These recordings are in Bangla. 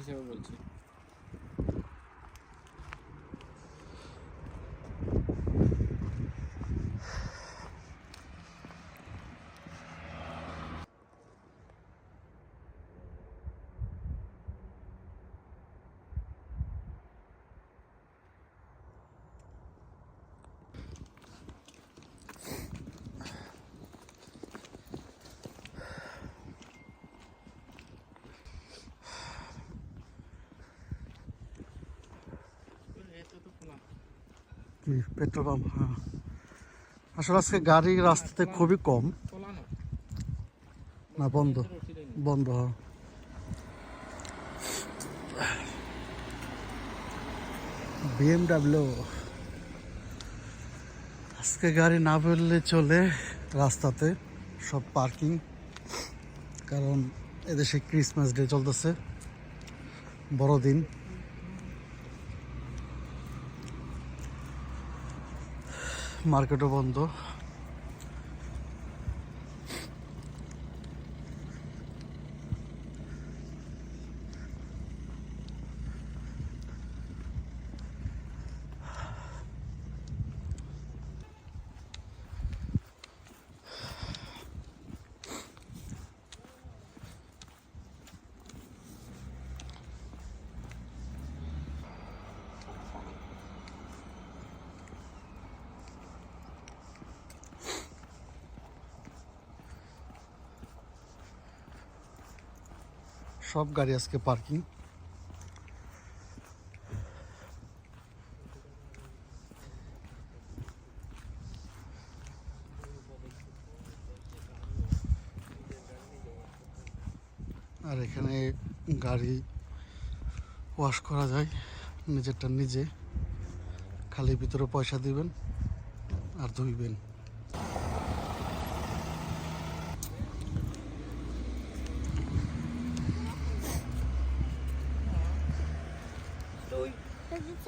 다시 세워버리지. কি, পেট্রোল পাম্প? হ্যাঁ। আসলে আজকে গাড়ি রাস্তাতে খুবই কম। না, বন্ধ। বন্ধ হ্যাঁ। বিএমডাব্লিউ। আজকে গাড়ি না বেরলে চলে রাস্তাতে সব পার্কিং। কারণ এদেশে ক্রিসমাস ডে চলতেছে। বড়দিন। মার্কেটও বন্ধ। সব গাড়ি আজকে পার্কিং। আর এখানে গাড়ি ওয়াশ করা যায়, নিজেরটা নিজে। খালি ভিতরে পয়সা দিবেন আর ধুইবেন।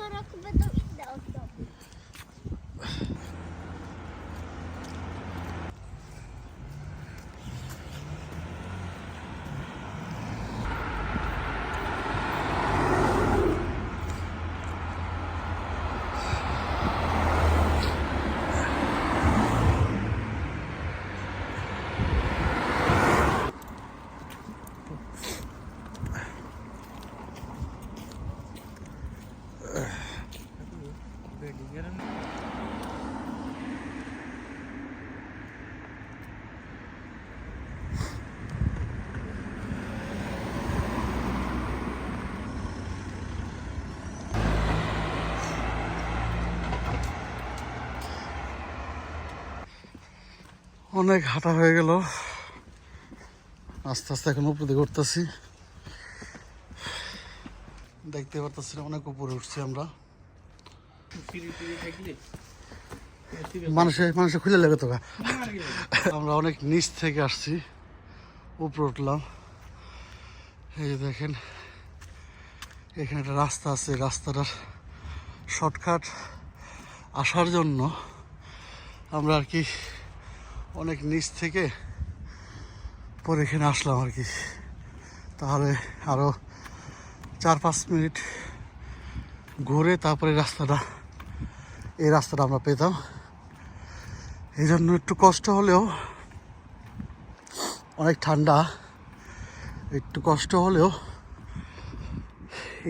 co roku będą অনেক হাঁটা হয়ে গেল। আস্তে আস্তে এখন উপরে দিকে উঠতেছি দেখতে পারতেছি অনেক উপরে উঠছি আমরা। মানুষে মানুষে খুলে লাগে তো আমরা অনেক নিচ থেকে আসছি, উপরে উঠলাম। এই যে দেখেন, এখানে একটা রাস্তা আছে রাস্তাটার শর্টকাট আসার জন্য আমরা আর কি অনেক নিচ থেকে পরে এখানে আসলাম আর কি। তাহলে আরও চার পাঁচ মিনিট ঘুরে তারপরে রাস্তাটা, এই রাস্তাটা আমরা পেতাম। এই জন্য একটু কষ্ট হলেও, অনেক ঠান্ডা, একটু কষ্ট হলেও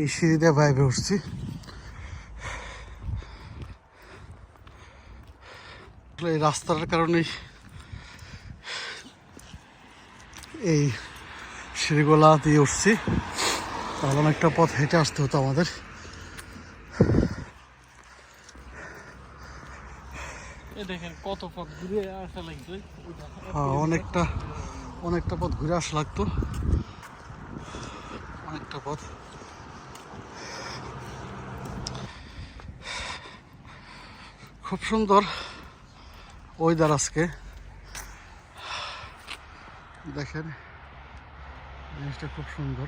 এই সিঁড়িতে বাইরে উঠছি। এই রাস্তাটার কারণেই এই সিঁড়িগুলা দিয়ে উঠছি। তাহলে অনেকটা পথ হেঁটে আসতে হতো আমাদের। এ কত পথ ঘুরে আসা লাগছে হ্যাঁ অনেকটা অনেকটা পথ ঘুরে আসা লাগতো। অনেকটা পথ। খুব সুন্দর ওয়েদার আজকে। দেখেন, জিনিসটা খুব সুন্দর।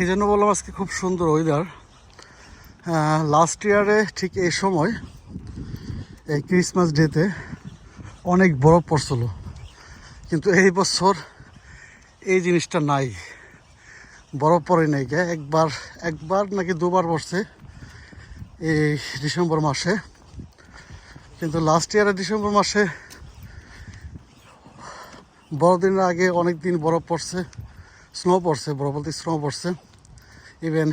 এই জন্য বললাম আজকে খুব সুন্দর ওয়েদার লাস্ট ইয়ারে ঠিক এই সময়, এই ক্রিসমাস ডেতে অনেক বরফ পড়ছিল। কিন্তু এই বছর এই জিনিসটা নাই। বরফ পড়ে নাই একবার একবার নাকি দুবার পড়ছে এই ডিসেম্বর মাসে। কিন্তু লাস্ট ইয়ারের ডিসেম্বর মাসে বড়দিনের আগে অনেক দিন বরফ পড়ছে স্নো পড়ছে বরফ বলতে স্নো পড়ছে। ইভেন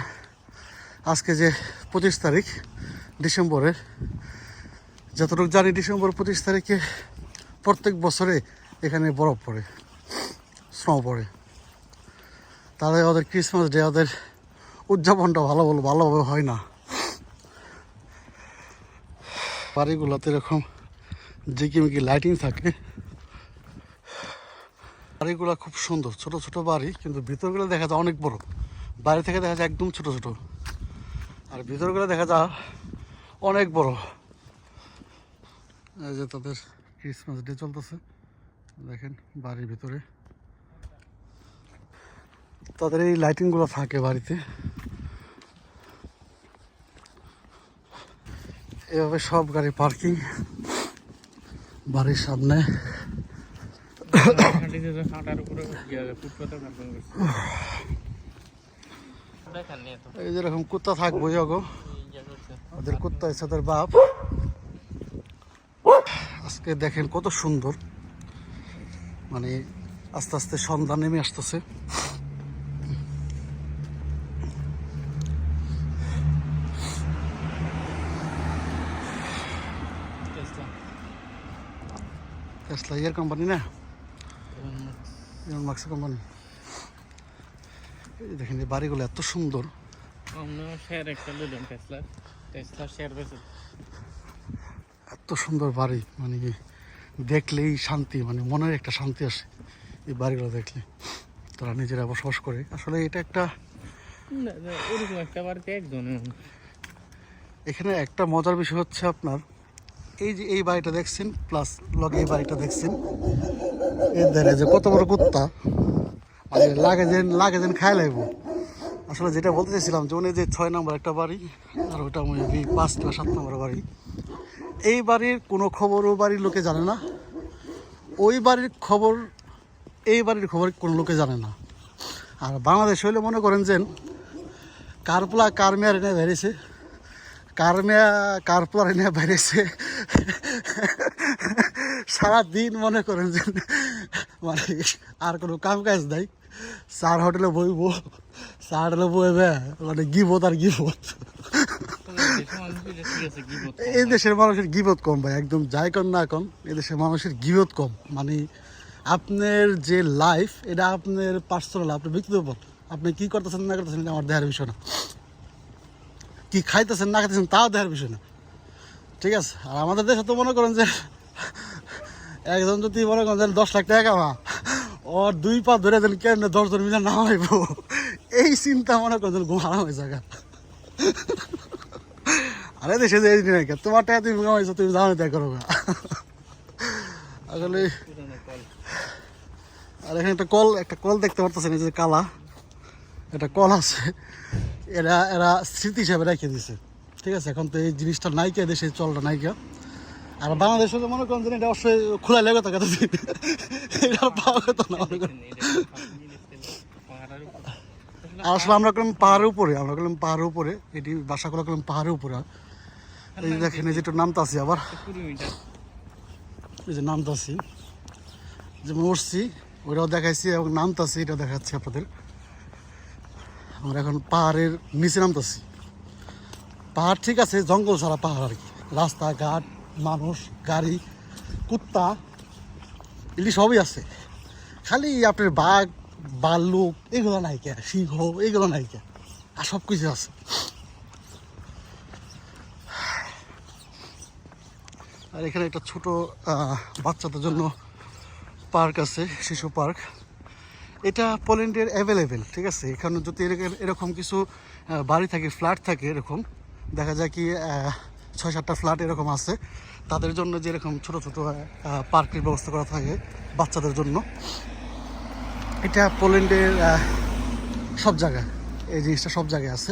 আজকে যে পঁচিশ তারিখ ডিসেম্বরের যতটুকু জানি ডিসেম্বর পঁচিশ তারিখে প্রত্যেক বছরে এখানে বরফ পড়ে স্নো পড়ে। তাদের ওদের ক্রিসমাস ডে ওদের উদযাপনটা ভালো ভালোভাবে হয় না। বাড়িগুলোতে এরকম ঝিকিমিকি লাইটিং থাকে। বাড়িগুলো খুব সুন্দর, ছোট ছোট বাড়ি, কিন্তু ভিতরগুলো দেখা যায় অনেক বড়। বাইরে থেকে দেখা যায় একদম ছোট ছোট। আর ভিতরগুলো দেখা যায় অনেক বড়। এই যে তাদের ক্রিসমাস ডে চলতেছে। দেখেন বাড়ির ভিতরে। তাদের এই লাইটিংগুলো থাকে বাড়িতে। এভাবে সব গাড়ি পার্কিং। বাড়ির সামনে। এই যেরকম কুত্তা থাকব ইয়ে ওদের কুত্তা এসে ওদের বাপ। আজকে দেখেন কত সুন্দর। মানে আস্তে আস্তে সন্ধ্যা নেমে আসতেছে টেসলা টেসলা ইয়ার কোম্পানি না? ইলন মার্কস কোম্পানি এই দেখেন এই বাড়িগুলো এত সুন্দর। এত সুন্দর বাড়ি মানে কি দেখলেই শান্তি মানে মনের একটা শান্তি আসে এই বাড়িগুলো দেখলে। তারা নিজেরা বসবাস করে। আসলে এটা একটা একটা বাড়িতে একজন এখানে একটা মজার বিষয় হচ্ছে আপনার এই যে এই বাড়িটা দেখছেন প্লাস লগে এই বাড়িটা দেখছেন। এর ধারে যে কত বড় কুত্তা মানে লাগে যেন লাগে যেন খাই লাগবো আসলে যেটা বলতে চাইছিলাম যে উনি যে ছয় নম্বর একটা বাড়ি, আর ওটা মেবি পাঁচ না সাত নম্বর বাড়ি। এই বাড়ির কোনো খবর ও বাড়ির লোকে জানে না। ওই বাড়ির খবর, এই বাড়ির খবর কোনো লোকে জানে না। আর বাংলাদেশ হইলে মনে করেন যে কার মেয়ার এনে বেরিয়েছে কার মেয়া কারপোলার এনে বেরিয়েছে সারাদিন মনে করেন যে মানে আর কোনো কাম কাজ নাই। চার হোটেলে বইব। চার হোটেলে বইবে। মানে গিবত আর গিবত। এই দেশের মানুষের গিবত কম ভাই, একদম যাই কম না এই দেশের মানুষের গিবত কম। মানে আপনার যে লাইফ এটা আপনার পার্সোনাল আপনার ব্যক্তিগত আপনি কি করতেছেন, না করতেছেন আমার দেখার বিষয় না। কি খাইতেছেন, না খাইতেছেন, তাও দেখার বিষয় না। ঠিক আছে? আর আমাদের দেশে তো মনে করেন যে একজন যদি মনে করেন যে দশ লাখ টাকা কামা, ওর দুই পা ধরে দেন কেন দশজন মিলে না হইব, এই চিন্তা মনে করেন যে ঘুম হয়ে জায়গা। আরে দেশে যে এই দিনে তোমার টাকা তুমি কামাইছো, তুমি জানো তাই করো। আসলে আর এখানে একটা কল একটা কল দেখতে পারতেছেন, এই যে কালা। একটা কল আছে। এরা এরা স্মৃতি হিসাবে রেখে দিছে। ঠিক আছে, এখন তো এই জিনিসটা নাইকা দেশে চলটা নাইকা আর বাংলাদেশে তো মনে করেন যে এটা অবশ্যই খোলা লেগে থাকে এটা পাওয়া যেত না আর আসলে আমরা করলাম পাহাড়ের উপরে, আমরা করলাম পাহাড়ের উপরে, এটি বাসা করা করলাম পাহাড়ের উপরে। এই যে দেখেন, এই যে একটু নামতে আছি আবার। এই যে নামতে নামতাছি যেমন উঠছি ওইটাও দেখাইছি এবং নামতে নামতাছি এটা দেখাচ্ছি আপনাদের। আমরা এখন পাহাড়ের নিচে নামতাছি। পাহাড় ঠিক আছে, জঙ্গল ছাড়া পাহাড় আর কি। রাস্তাঘাট, মানুষ, গাড়ি, কুত্তা, এগুলি সবই আছে। খালি আপনার বাঘ, বাল্লুক, এগুলো নাই কে, সিংহ, এগুলো নাই কে, আর সব কিছু আছে। আর এখানে একটা ছোট বাচ্চাদের জন্য পার্ক আছে, শিশু পার্ক। এটা পোল্যান্ডের অ্যাভেলেবেল ঠিক আছে? এখানে যদি এরকম কিছু বাড়ি থাকে ফ্ল্যাট থাকে এরকম, দেখা যায় কি ছয় সাতটা ফ্ল্যাট এরকম আছে। তাদের জন্য যেরকম ছোট ছোট পার্কের ব্যবস্থা করা থাকে বাচ্চাদের জন্য। এটা পোল্যান্ডের সব জায়গায়, এই জিনিসটা সব জায়গায় আছে।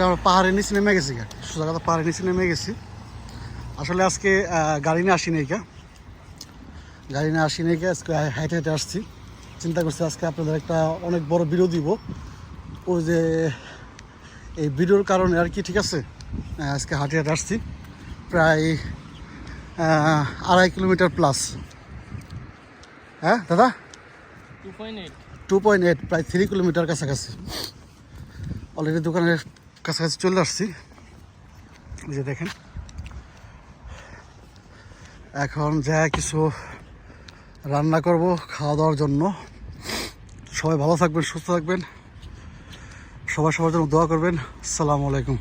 কারণ আমরা পাহাড়ের নিচে নেমে গেছি সোজা কথা পাহাড়ের নিচে নেমে গেছি। আসলে আজকে গাড়ি নিয়ে আসিনি গা। গাড়ি নিয়ে আসিনি গা আজকে হাইটে হেঁটে আসছি। চিন্তা করছি আজকে আপনাদের একটা অনেক বড় ভিডিও দিব। ওই যে এই ভিডিওর কারণে আর কি ঠিক আছে? আজকে হাঁটে হাঁটে আসছি। প্রায় আড়াই কিলোমিটার প্লাস হ্যাঁ দাদা? টু পয়েন্ট এইট প্রায় থ্রি কিলোমিটার কাছাকাছি। অলরেডি দোকানের কাছাকাছি চলে আসছি। যে দেখেন। এখন যা কিছু রান্না করব খাওয়া দাওয়ার জন্য। সবাই ভালো থাকবেন, সুস্থ থাকবেন। সবাই সবার জন্য দোয়া করবেন। সালামু আলাইকুম।